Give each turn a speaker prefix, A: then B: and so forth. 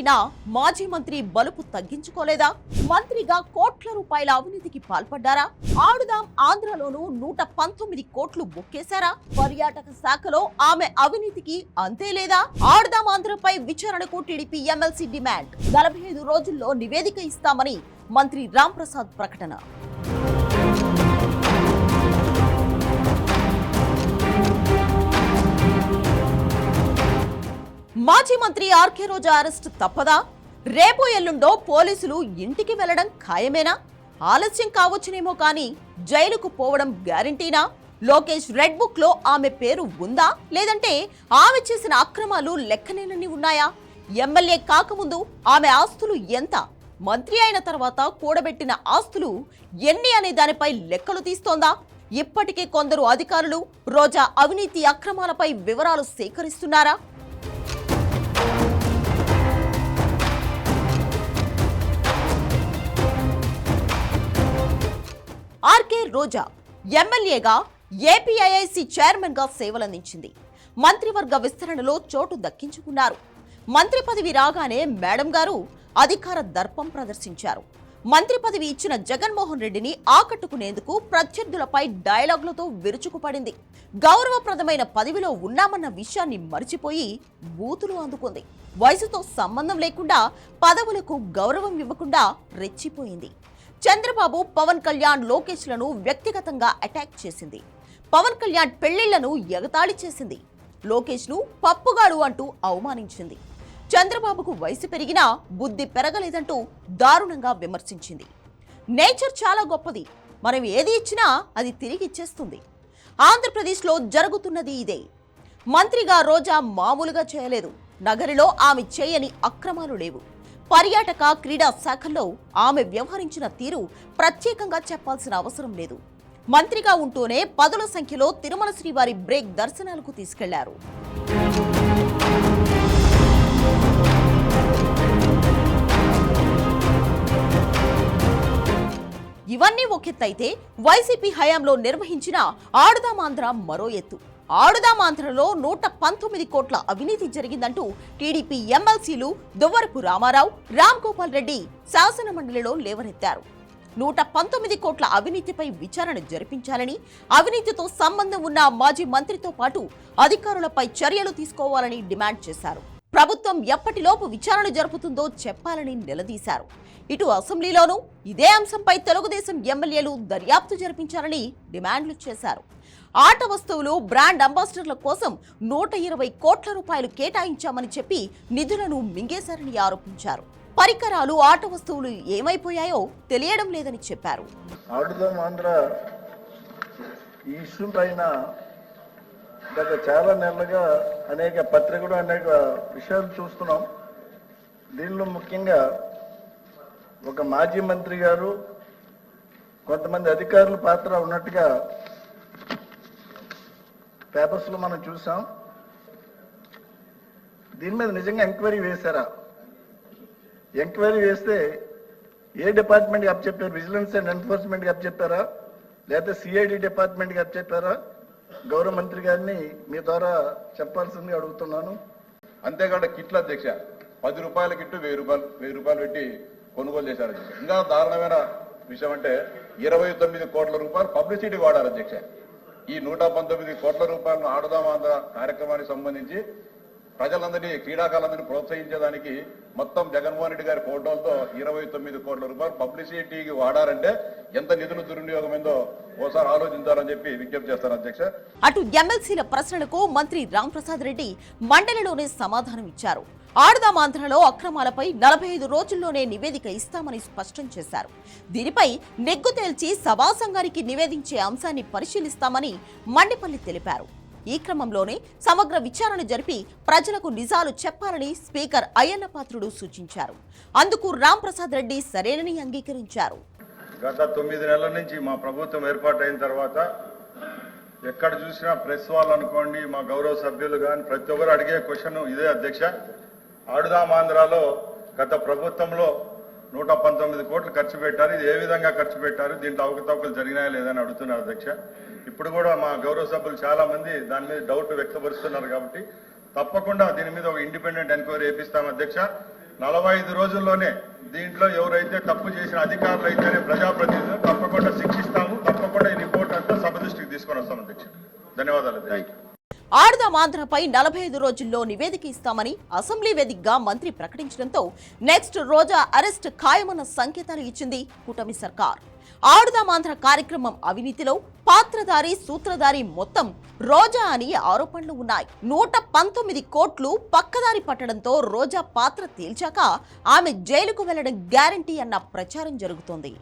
A: అయినా మాజీ మంత్రి బలుపు తగ్గించుకోలేదా? మంత్రిగా కోట్ల రూపాయల అవినీతికి పాల్పడ్డారా? ఆడుదాం ఆంధ్రలోనూ నూట పంతొమ్మిది కోట్లు బొక్కేశారా? పర్యాటక శాఖలో ఆమె అవినీతికి అంతే లేదా? ఆడుదాం ఆంధ్రపై విచారణకు టీడీపీ ఎమ్మెల్సీ డిమాండ్. నలభై ఐదు రోజుల్లో నివేదిక ఇస్తామని మంత్రి రాంప్రసాద్ ప్రకటన. మాజీ మంత్రి ఆర్కే రోజా అరెస్ట్ తప్పదా? రేపు ఎల్లుండో పోలీసులు ఇంటికి వెళ్ళడం ఖాయమేనా? ఆలస్యం కావచ్చునేమో కానీ జైలుకు పోవడం గ్యారంటీనా? లోకేష్ రెడ్ బుక్లో ఆమె పేరు ఉందా? లేదంటే ఆమె చేసిన అక్రమాలు లెక్కలేనని ఉన్నాయా? ఎమ్మెల్యే కాకముందు ఆమె ఆస్తులు ఎంత? మంత్రి అయిన తర్వాత కూడబెట్టిన ఆస్తులు ఎన్ని అనే దానిపై లెక్కలు తీస్తోందా? ఇప్పటికే కొందరు అధికారులు రోజా అవినీతి అక్రమాలపై వివరాలు సేకరిస్తున్నారా? రోజా ఎమ్మెల్యేగా ఏపీఐఐసి చైర్మన్గా సేవలందించింది. మంత్రివర్గ విస్తరణలో చోటు దక్కించుకున్నారు. మంత్రి పదవి రాగానే మేడం గారు అధికార దర్పం ప్రదర్శించారు. మంత్రి పదవి ఇచ్చిన జగన్మోహన్ రెడ్డిని ఆకట్టుకునేందుకు ప్రత్యర్థులపై డైలాగులతో విరుచుకుపడింది. గౌరవప్రదమైన పదవిలో ఉన్నామన్న విషయాన్ని మరిచిపోయి బూతులు అందుకుంది. వయసుతో సంబంధం లేకుండా పదవులకు గౌరవం ఇవ్వకుండా రెచ్చిపోయింది. చంద్రబాబు పవన్ కళ్యాణ్ లోకేష్లను వ్యక్తిగతంగా అటాక్ చేసింది. పవన్ కళ్యాణ్ పెళ్ళిళ్ళను ఎగతాళి చేసింది. లోకేష్ను పప్పుగాడు అంటూ అవమానించింది. చంద్రబాబుకు వయసు పెరిగినా బుద్ధి పెరగలేదంటూ దారుణంగా విమర్శించింది. నేచర్ చాలా గొప్పది. మనం ఏది ఇచ్చినా అది తిరిగి ఇచ్చేస్తుంది. ఆంధ్రప్రదేశ్లో జరుగుతున్నది ఇదే. మంత్రిగా రోజా మామూలుగా చేయలేదు. నగరిలో ఆమె చేయని అక్రమాలు లేవు. పర్యాటక క్రీడా శాఖల్లో ఆమె వ్యవహరించిన తీరు ప్రత్యేకంగా చెప్పాల్సిన అవసరం లేదు. మంత్రిగా ఉంటూనే పదుల సంఖ్యలో తిరుమల శ్రీవారి బ్రేక్ దర్శనాలకు తీసుకెళ్ళారు. ఇవన్నీ ఒక ఎత్తు అయితే వైసీపీ హయాంలో నిర్వహించిన ఆడదామాంధ్ర మరో ఎత్తు. ఆడుదామాంధ్రలో నూట పంతొమ్మిది కోట్ల అవినీతి జరిగిందంటూ టీడీపీ ఎమ్మెల్సీలు దువ్వరపు రామారావు రామ్ గోపాల్ రెడ్డి శాసన మండలిలో లేవనెత్తారు. నూట పంతొమ్మిది కోట్ల అవినీతిపై విచారణ జరిపించాలని అవినీతితో సంబంధం ఉన్న మాజీ మంత్రితో పాటు అధికారులపై చర్యలు తీసుకోవాలని డిమాండ్ చేశారు. ప్రభుత్వం ఎప్పటిలోపు విచారణ జరుపుతుందో చెప్పాలని నిలదీశారు. ఇటు అసెంబ్లీలోనూ ఇదే అంశంపై తెలుగుదేశం ఎమ్మెల్యేలు దర్యాప్తు జరిపించాలని డిమాండ్లు చేశారు. ఆట వస్తువులు బ్రాండ్ అంబాసిడర్ల కోసం నూట ఇరవై కోట్ల రూపాయలు కేటాయించామని చెప్పి నిధులను మింగేశారని ఆరోపించారు. పరికరాలు ఆట వస్తువులు ఏమైపోయాయో తెలియడం లేదని చెప్పారు.
B: ఇష్యూ పైన గత చాలా నెలలుగా అనేక పత్రికలు అనేక విషయాలు చూస్తున్నాం. దీనిలో ముఖ్యంగా ఒక మాజీ మంత్రి గారు కొంతమంది అధికారుల పాత్ర ఉన్నట్టుగా పేపర్స్లో మనం చూసాం. దీని మీద నిజంగా ఎంక్వైరీ వేశారా? ఎంక్వైరీ వేస్తే ఏ డిపార్ట్మెంట్కి అప్పచెప్పారు విజిలెన్స్ అండ్ ఎన్ఫోర్స్మెంట్కి అప్పచెప్పారా లేకపోతే సిఐడి డిపార్ట్మెంట్కి అప్పచెప్పారా గౌరవ మంత్రి గారిని మీ ద్వారా చెప్పాల్సింది అడుగుతున్నాను.
C: అంతేకాకుండా కిట్ల అధ్యక్ష పది రూపాయల కిట్టు వెయ్యి రూపాయలు వెయ్యి రూపాయలు పెట్టి కొనుగోలు చేశారు ఇంకా దారుణమైన విషయం అంటే ఇరవై తొమ్మిది కోట్ల రూపాయలు పబ్లిసిటీ వాడారు అధ్యక్ష. ఈ నూట పంతొమ్మిది కోట్ల రూపాయలను ఆడుదాం కార్యక్రమానికి సంబంధించి ప్రజలందరినీ క్రీడాకారులందరినీ ప్రోత్సహించేదానికి మొత్తం జగన్మోహన్ రెడ్డి గారి ఫోటోలతో ఇరవై తొమ్మిది కోట్ల రూపాయలు పబ్లిసిటీకి వాడారంటే ఎంత నిధులు దుర్వినియోగమైందో ఓసారి ఆలోచించాలని చెప్పి విజ్ఞప్తి చేస్తారు అధ్యక్ష.
A: అటు ఎమ్మెల్సీల ప్రశ్నలకు మంత్రి రాంప్రసాద్ రెడ్డి మండలిలోనే సమాధానం ఇచ్చారు ఆడుదామాంధ్రలో అక్రమాలపై నలభై ఐదు రోజుల్లోనే నివేదిక ఇస్తామని స్పష్టం చేశారు. దీనిపై నెగ్గు తేల్చి సభాసంఘానికి నివేదించే అంశాన్ని పరిశీలిస్తామని మండిపల్లి తెలిపారు. ఈ క్రమంలోనే సమగ్ర విచారణ జరిపి ప్రజలకు నిజాలు చెప్పాలని స్పీకర్ అయ్యన్న పాత్రుడు సూచించారు. అందుకు రాంప్రసాద్ రెడ్డి సరేనని అంగీకరించారు.
D: గత తొమ్మిది నెలల నుంచి మా ప్రభుత్వం ఏర్పాటైన తర్వాత ఎక్కడ చూసినా ప్రెస్ వాళ్ళు అనుకోండి మా గౌరవ సభ్యులు కానీ ప్రతి ఒక్కరు అడిగే క్వశ్చన్ ఇదే అధ్యక్ష. ఆడుదాం ఆంధ్రాలో గత ప్రభుత్వంలో నూట పంతొమ్మిది కోట్లు ఖర్చు పెట్టారు. ఇది ఏ విధంగా ఖర్చు పెట్టారు? దీంట్లో అవకతవకలు జరిగినాయా లేదని అడుగుతున్నారు అధ్యక్ష. ఇప్పుడు కూడా మా గౌరవ సభ్యులు చాలా మంది దాని మీద డౌట్ వ్యక్తపరుస్తున్నారు కాబట్టి తప్పకుండా దీని మీద ఒక ఇండిపెండెంట్ ఎంక్వైరీ వేపిస్తాం అధ్యక్ష. నలభై ఐదు రోజుల్లోనే దీంట్లో ఎవరైతే తప్పు చేసిన అధికారులు అయితేనే ప్రజాప్రతినిధులు తప్పకుండా శిక్షిస్తాము. తప్పకుండా ఈ రిపోర్ట్ అంతా సభ దృష్టికి తీసుకొని వస్తాం అధ్యక్ష. ధన్యవాదాలు థ్యాంక్ యూ
A: ఆడుదాం ఆంధ్రపై నలభై ఐదు రోజుల్లో నివేదిక ఇస్తామని అసెంబ్లీ వేదికగా మంత్రి ప్రకటించడంతో నెక్స్ట్ రోజా అరెస్ట్ ఖాయమన్న సంకేతాలు ఇచ్చింది కూటమి సర్కార్. ఆడుదాం ఆంధ్ర కార్యక్రమం అవినీతిలో పాత్రధారి సూత్రధారి మొత్తం రోజా అని ఆరోపణలు ఉన్నాయి. నూట పంతొమ్మిది కోట్లు పక్కదారి పట్టడంతో రోజా పాత్ర తేల్చాక ఆమె జైలుకు వెళ్ళడం గ్యారంటీ అన్న ప్రచారం జరుగుతోంది.